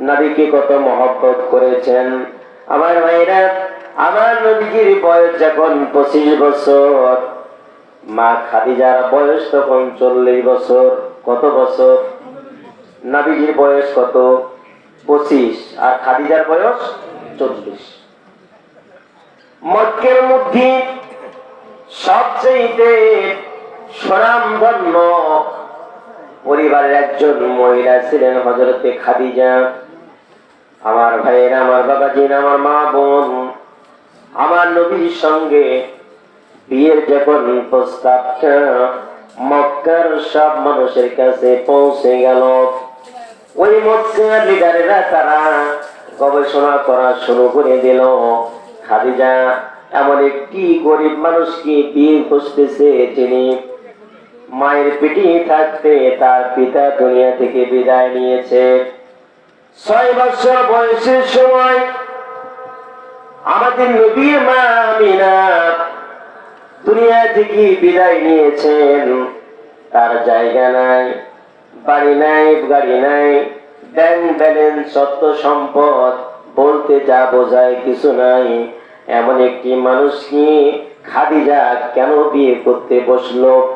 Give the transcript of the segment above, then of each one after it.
নবীকে কত মহব্বত করেছেন। আমার ভাইরা, আমার নবীজির বয়স যখন পঁচিশ বছর, মা খাদিজার বয়স তখন চল্লিশ বছর, কত বছর? নবীজির বয়স কত? পঁচিশ। আর খাদিজার বয়স চল্লিশ। মক্কের মধ্যে সবচেয়ে স্বনামধন্য পরিবারের একজন মহিলা ছিলেন হজরতে খাদিজা। আমার ভাইয়ের, আমার বাবা বাবাজির, আমার মা বোন। আমার নবীর সঙ্গে বিয়ের যখন প্রস্তাবটা মক্কার সব মানুষের কাছে পৌঁছে গেল। ওই মক্কার লিডারেরা তারা গবেষণা করা শুরু করে দিল। খাদিজা এমন একটি গরিব মানুষকে বিয়ে খুঁজতেছে যিনি মায়ের পিঠে থাকতে তার পিতা দুনিয়া থেকে বিদায় নিয়েছে। ছয় বছর বয়সের সময় আমাদের নবীর মা আমিনা দুনিয়া থেকে বিদায় নিয়েছেন। তার জায়গা নাই, বাড়ি নাই, গাড়ি নাই ব্যাংক ব্যালেন্স সত্য সম্পদ বলতে যা বোঝায় কিছু নাই। এমন একটি মানুষ মানুষকে খাদিজা কেন বিয়ে করতে বসল?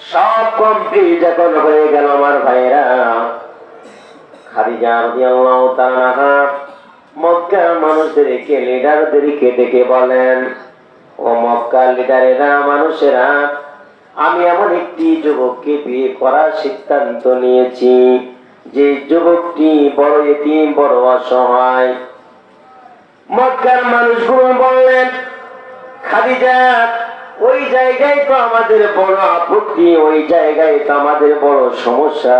সব কমপ্লিট যখন হয়ে গেল আমার ভাইরা খাদিজা রাদিয়াল্লাহু তাআলা মক্কার মানুষদেরকে লিডারদেরকে ডেকে বলেন, ও মক্কার লিডারেরা মানুষেরা, আমি এমন একটি যুবককে বিয়ে করার সিদ্ধান্ত নিয়েছি, যে যুবকটি বড় এতিম, বড় অসহায়। মক্কার মানুষগুলো বললেন, খাদিজা ওই জায়গায় তো আমাদের বড় আপত্তি, ওই জায়গায় তো আমাদের বড় সমস্যা।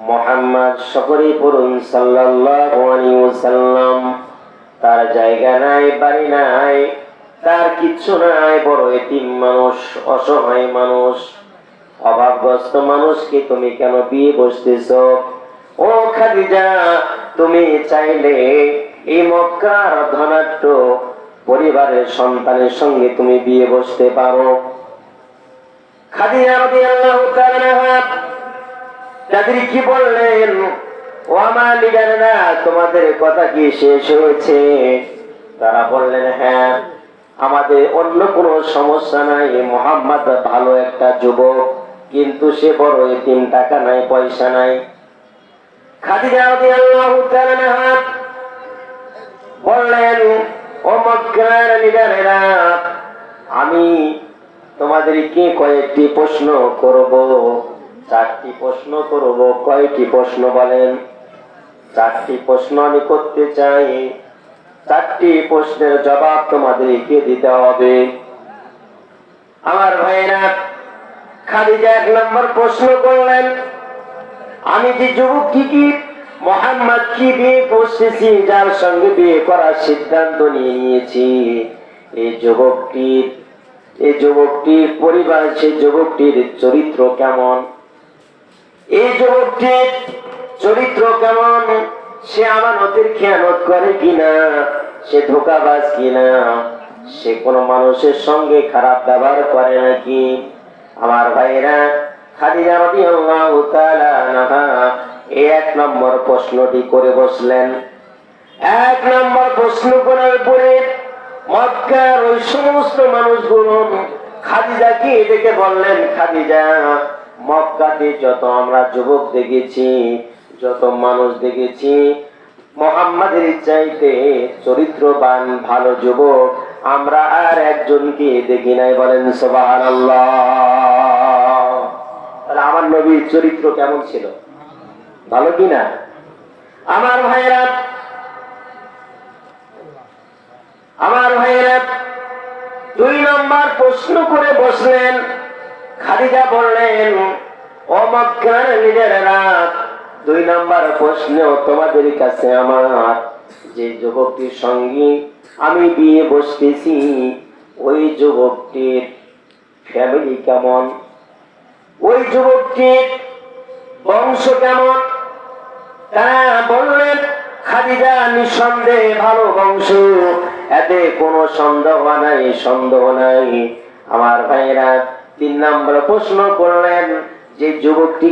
মোহাম্মদ সকলে পড়ুন ওয়াসাল্লাম। তার জায়গা নাই, বাড়ি নাই, তার কিচ্ছু নাই, বড় এতিম মানুষ, অসহায় মানুষ, অভাবগ্রস্ত মানুষকে তুমি কেন বিয়ে বসতেছ? ও খাদিজা, তুমি চাইলে এই মক্কার ধনাঢ্য পরিবারের সন্তানের সঙ্গে তুমি বিয়ে বসতে পারো। কি বললেন? ও আমার লিডারেরা তোমাদের কথা কি শেষ হয়েছে? তারা বললেন হ্যাঁ আমাদের অন্য কোনো সমস্যা নাই। মোহাম্মদ ভালো একটা যুবক, কিন্তু সে বড় তিন টাকা নাই, পয়সা নাই। খাদিজা বললেন ও মক্কার লিডারেরা আমি তোমাদেরকে কয়েকটি প্রশ্ন করব। চারটি প্রশ্ন করব, কয়টি প্রশ্ন বলেন? চারটি প্রশ্ন আমি করতে চাই। চারটি প্রশ্নের জবাব তোমাদেরকে দিতে হবে। আমার ভাইরা খাদিজা এক নম্বর প্রশ্ন করলেন, আমি যে যুবকটি কি মোহাম্মদ কি বিয়ে করতেছি যার সঙ্গে বিয়ে করার সিদ্ধান্ত নিয়ে নিয়েছি। এই যুবকটির এই যুবকটির পরিবার সেই যুবকটির চরিত্র কেমন? এই যুবকটির চরিত্র কেমন? সে আমানতের খেয়ানত করে কিনা? সে ধোকাবাজ কিনা? সে কোনো মানুষের সঙ্গে খারাপ ব্যবহার করে নাকি? আমার ভাইরা খাদিজা আনহা এই এক নম্বর প্রশ্নটি করে বসলেন। এক নম্বর প্রশ্ন করার পরে মক্কার ওই সমস্ত মানুষগুলো খাদিজাকে ডেকে বললেন, খাদিজা, মক্কাতে যত আমরা যুবক দেখেছি, যত মানুষ দেখেছি, মোহাম্মদের চাইতে চরিত্রবান, ভালো যুবক, আমরা আর একজনকে দেখি নাই বলেন তাহলে আমার নবীর চরিত্র কেমন ছিল? ভালো কিনা? আমার ভাইয়েরা আমার ভাইয়েরা, দুই নম্বর প্রশ্ন করে বসলেন। খাদিজা বললেন, ও মক্কার দুই নাম্বার প্রশ্ন তোমাদের কাছে আমার। যে যুবকটির সঙ্গে আমি বিয়ে বসতেছি, ওই যুবকটির ফ্যামিলি কেমন? ওই যুবকটির বংশ কেমন? তারা বললেন, খাদিজা নিঃসন্দেহে ভালো বংশ, এতে কোনো সন্দেহ নাই সন্দেহ নাই। আমার ভাইরা তিন নম্বর প্রশ্ন করলেন যে যুবকটি